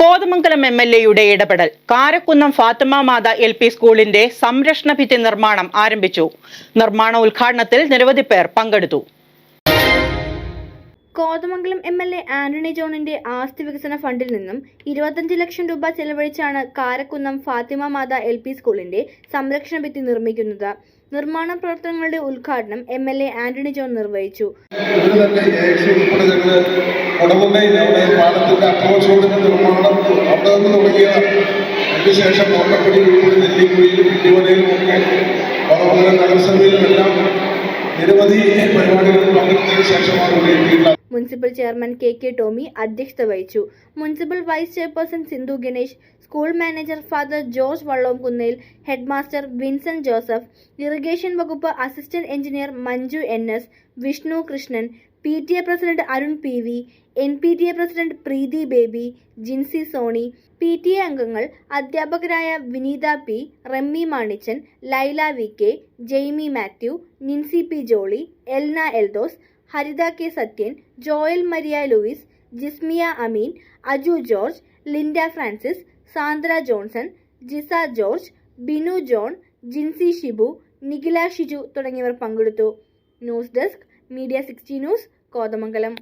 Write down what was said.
Kothamangalam M L എയുടെ ഇടപെടൽ. Karakkunnam Fathima Matha L P സ്കൂളിന്റെ സംരക്ഷണ ഭിത്തി നിർമ്മാണം ആരംഭിച്ചു. നിർമ്മാണ ഉദ്ഘാടനത്തിൽ നിരവധി പേർ പങ്കെടുത്തു. Kothamangalam M L A Antony ജോണിന്റെ ആസ്തി വികസന ഫണ്ടിൽ നിന്നും ഇരുപത്തഞ്ച് ലക്ഷം രൂപ ചെലവഴിച്ചാണ് കാരക്കുന്നം ഫാത്തിമ മാത എൽ പി സ്കൂളിന്റെ സംരക്ഷണ ഭിത്തി നിർമ്മിക്കുന്നത്. നിർമ്മാണ പ്രവർത്തനങ്ങളുടെ ഉദ്ഘാടനം M L A Antony John നിർവഹിച്ചു. നഗരസഭയിലും എല്ലാം നിരവധി പരിപാടികളിൽ പങ്കെടുത്തതിന് ശേഷമാണ് ഇവിടെ എത്തിയിട്ടുള്ളത്. Municipal chairman K K Tomy അധ്യക്ഷത വഹിച്ചു. Municipal vice chairperson Sindhu Ganesh school manager father George Vallomkunnel head master Vincent Joseph irrigation വകുപ്പ് assistant engineer Manju N S Vishnu Krishnan P T A president Arun P V N P T A president Preethi Baby Jincy Soni P T A അംഗങ്ങൾ അധ്യാപകരായ Vineetha P Rammy Manichan Laila V K Jaimy Mathew Nincy P Jolly Elna Eldhose Haritha K Sathyan Joel Maria Louis Jismiya Ameen Aju George Linda Francis Sandra Johnson Jisa George Binu John Jincy Shibu Nikhila Shiju തുടങ്ങിയവർ പങ്കെടുത്തു. News desk media sixty news Kothamangalam.